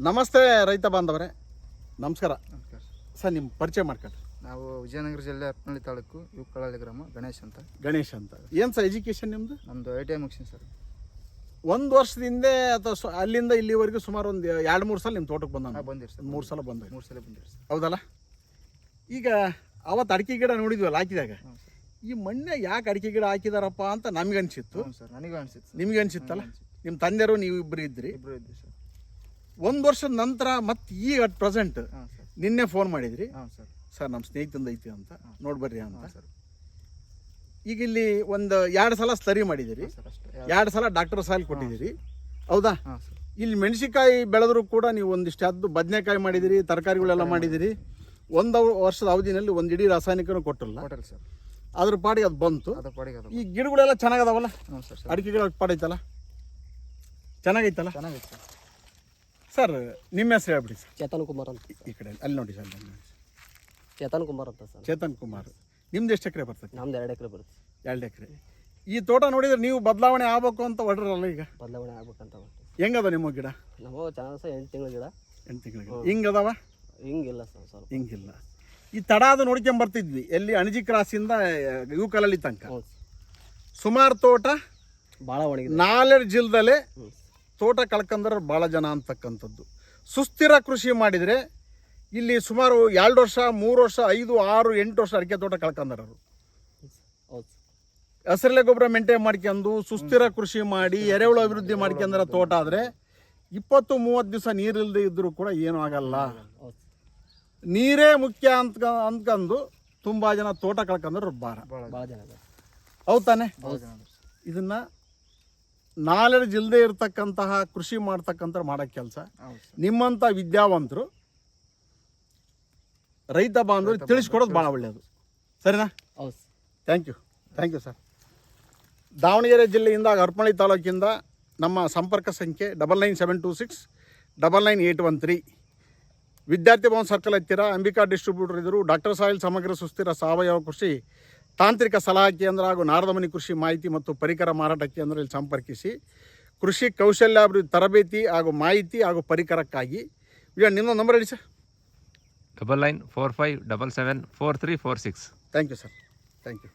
ನಮಸ್ತೆ ರೈತ ಬಾಂಧವರೇ. ನಮಸ್ಕಾರ. ನಮಸ್ಕಾರ ಸರ್. ನಿಮ್ಮ ಪರಿಚಯ ಮಾಡ್ಕೊಳ್ರಿ. ನಾವು ವಿಜಯನಗರ ಜಿಲ್ಲೆ ಅಪ್ಪನಳ್ಳಿ ತಾಲೂಕು ಯುಕ್ಕಳಹಳ್ಳಿ ಗ್ರಾಮ ಗಣೇಶ್ ಅಂತ. ಗಣೇಶ್ ಅಂತ. ಏನು ಸರ್ ಎಜುಕೇಷನ್ ನಿಮ್ಮದು ನಮ್ಮದು ಐ ಟಿ ಐ ಮುಗಿಸಿನಿ ಸರ್. ಒಂದು ವರ್ಷದಿಂದ ಅಥವಾ ಸು- ಅಲ್ಲಿಂದ ಇಲ್ಲಿವರೆಗೂ ಸುಮಾರು ಒಂದು ಎರಡು ಮೂರು ಸಲ ನಿಮ್ಮ ತೋಟಕ್ಕೆ ಬಂದ ಬಂದಿರಿ ಸರ್. ಮೂರು ಸಲ ಬಂದ ಮೂರು ಸಲ ಬಂದಿರಿ ಸರ್. ಹೌದಲ್ಲ? ಈಗ ಅವತ್ತು ಅಡಿಕೆ ಗಿಡ ನೋಡಿದ್ವಲ್ಲ ಹಾಕಿದಾಗ? ಹ್ಞೂ ಸರ್. ಈ ಮಣ್ಣೆ ಯಾಕೆ ಅಡಿಕೆ ಗಿಡ ಹಾಕಿದಾರಪ್ಪ ಅಂತ ನಮ್ಗೆ ಅನಿಸಿತ್ತು. ಹ್ಞೂ ಸರ್ ನನಗೂ ಅನಿಸಿತ್ತು ಸರ್. ನಿಮ್ಗೆ ಅನಿಸಿತ್ತಲ್ಲ? ನಿಮ್ಮ ತಂದೆಯರು ನೀವು ಇಬ್ಬರು ಇದ್ರಿ? ಇಬ್ಬರು ಇದ್ದೀವಿ ಸರ್. ಒಂದು ವರ್ಷದ ನಂತರ ಮತ್ತೆ ಈಗ ಅಟ್ ಪ್ರೆಸೆಂಟ್ ಹಾಂ ಸರ್. ನಿನ್ನೆ ಫೋನ್ ಮಾಡಿದ್ರಿ? ಹಾಂ ಸರ್. ಸರ್ ನಮ್ಮ ಸ್ನೇಹಿತಂದು ಐತಿ ಅಂತ. ನೋಡ್ಬರ್ರಿ ಅಂತ. ಸರ್. ಈಗ ಇಲ್ಲಿ ಒಂದು ಎರಡು ಸಲ ಸ್ಲರಿ ಮಾಡಿದಿರಿ. ಸರ್ ಅಷ್ಟೇ. ಎರಡು ಸಲ ಡಾಕ್ಟರ್ ಸಾಯಿಲ್ ಕೊಟ್ಟಿದ್ದೀರಿ ಹೌದಾ? ಹಾಂ ಸರ್. ಇಲ್ಲಿ ಮೆಣಸಿಕಾಯಿ ಬೆಳೆದ್ರು ಕೂಡ ನೀವು ಒಂದಿಷ್ಟು ಅದು ಬದನೆಕಾಯಿ ಮಾಡಿದಿರಿ ತರಕಾರಿಗಳೆಲ್ಲ ಮಾಡಿದಿರಿ. ಒಂದು ವರ್ಷದ ಅವಧಿನಲ್ಲಿ ಒಂದು ಇಡೀ ರಾಸಾಯನಿಕನೂ ಕೊಟ್ಟಿಲ್ಲ. Hotel sir. ಅದ್ರ ಪಾಡಿಗೆ ಅದು ಬಂತು. ಅದ ಪಾಡಿಗೆ ಅದು ಈ ಗಿಡಗಳೆಲ್ಲ ಚೆನ್ನಾಗದಾವಲ್ಲ? ಅಡಿಕೆಗಳ ಸರ್ ಸರ್. ಅಡಿಕೆ ಗಿಡ ಪಾಡೈತಲ್ಲ ಚೆನ್ನಾಗೈತಲ್ಲ? ಚೆನ್ನಾಗೈತೆ ಸರ್. ಸರ್ ನಿಮ್ಮ ಹೆಸರು ಹೇಳ್ಬಿಡಿ ಸರ್ ಚೇತನ್ ಕುಮಾರ್ ಅಂತ. ಈ- ಕಡೆ ಅಲ್ಲಿ ನೋಡಿ ಸರ್ ಅಲ್ಲಿ ನೋಡಿ. ಚೇತನ್ ಕುಮಾರ್ ಅಂತ ಸರ್ ಚೇತನ್ ಕುಮಾರ್. ನಿಮ್ದು ಎಷ್ಟು ಎಕರೆ ಬರ್ತದೆ? ನಮ್ದು ಎರಡು ಎಕರೆ ಬರುತ್ತೆ. ಎರಡು ಎಕರೆ. ಈ ತೋಟ ನೋಡಿದ್ರೆ ನೀವು ಬದಲಾವಣೆ ಆಗ್ಬೇಕು ಅಂತ ಹೊಡ್ರಲ್ಲ ಈಗ? ಬದಲಾವಣೆ ಆಗ್ಬೇಕು ಅಂತ ಹೆಂಗದ ನಿಮ್ಮ ಗಿಡ? ನಾವು ಚೆನ್ನಾಗಿ ಸರ್ ಎಂಟು ತಿಂಗಳ ಗಿಡ. ಎಂಟು ತಿಂಗಳಿಗೆ ಹಿಂಗದವ? ಹಿಂಗಿಲ್ಲ ಸರ್ ಸ್ವಲ್ಪ. ಹಿಂಗಿಲ್ಲ. ಈ ತಡ ಅದು ನೋಡ್ಕೊಂಡ್ ಬರ್ತಿದ್ವಿ. ಎಲ್ಲಿ ಅಣಜಿ ಕ್ರಾಸಿಂದ ಯುವಕಲಲ್ಲಿ ತನಕ. ಹ್ಞೂ ಸುಮಾರು ತೋಟ ಭಾಳ ಒಣಗಿದೆ. ನಾಲ್ಕು ಇಲ್ದಲೆ ಹ್ಞೂ ತೋಟ ಕಳ್ಕಂದ್ರೆ ಭಾಳ ಜನ ಅಂತಕ್ಕಂಥದ್ದು. ಸುಸ್ಥಿರ ಕೃಷಿ ಮಾಡಿದರೆ ಇಲ್ಲಿ ಸುಮಾರು ಎರಡು ವರ್ಷ ಮೂರು ವರ್ಷ ಐದು ಆರು ಎಂಟು ವರ್ಷ ಅಡಿಕೆ ತೋಟ ಕಳ್ಕಂದರರು ಹೌದು ಹಸಿರೆಲೆ ಗೊಬ್ಬರ ಮೇಂಟೈನ್ ಮಾಡ್ಕೊಂಡು ಸುಸ್ಥಿರ ಕೃಷಿ ಮಾಡಿ ಎರೆಹುಳು ಅಭಿವೃದ್ಧಿ ಮಾಡ್ಕೊಂಡ್ರೆ ತೋಟ ಆದರೆ ಇಪ್ಪತ್ತು ಮೂವತ್ತು ದಿವಸ ನೀರಿಲ್ಲದೆ ಇದ್ದರೂ ಕೂಡ ಏನೂ ಆಗಲ್ಲ. ನೀರೇ ಮುಖ್ಯ ಅಂತ ಅಂದ್ಕೊಂಡು ತುಂಬ ಜನ ತೋಟ ಕಳ್ಕಂದ್ರೆ ಭಾರ. ಹೌದಾನೆ ತಾನೆ? ಇದನ್ನ ನಾಲೆಡ್ಜ್ ಇಲ್ಲದೆ ಇರತಕ್ಕಂತಹ ಕೃಷಿ ಮಾಡ್ತಕ್ಕಂಥ ಮಾಡೋ ಕೆಲಸ. ನಿಮ್ಮಂಥ ವಿದ್ಯಾವಂತರು ರೈತ ಬಾಂಧವರು ತಿಳಿಸ್ಕೊಡೋದು ಭಾಳ ಒಳ್ಳೆಯದು ಸರಿನಾ? ಹೌದು thank you thank you sir Davangere ಜಿಲ್ಲೆಯಿಂದ ಅರ್ಪಳ್ಳಿ ತಾಲೂಕಿಂದ ನಮ್ಮ ಸಂಪರ್ಕ ಸಂಖ್ಯೆ double nine seven two six double nine eight one three Vidyarthi Bhavan circle ಹತ್ತಿರ ಅಂಬಿಕಾ ಡಿಸ್ಟ್ರಿಬ್ಯೂಟರ್ ಇದ್ದರು. ಡಾಕ್ಟರ್ ಸಾಯಿಲ್ ಸಮಗ್ರ ಸುಸ್ಥಿರ ಸಾವಯವ ಕೃಷಿ ತಾಂತ್ರಿಕ ಸಲಹಾ ಕೇಂದ್ರ ಹಾಗೂ ನಾರದಮನಿ ಕೃಷಿ ಮಾಹಿತಿ ಮತ್ತು ಪರಿಕರ ಮಾರಾಟ ಕೇಂದ್ರದಲ್ಲಿ ಸಂಪರ್ಕಿಸಿ ಕೃಷಿ ಕೌಶಲ್ಯಾಭಿವೃದ್ಧಿ ತರಬೇತಿ ಹಾಗೂ ಮಾಹಿತಿ ಹಾಗೂ ಪರಿಕರಕ್ಕಾಗಿ ಈಗ ನಿಮ್ಮ ನಂಬರ್ ಹೇಳಿ sir. Double nine four five double seven four three four six. Thank you sir thank you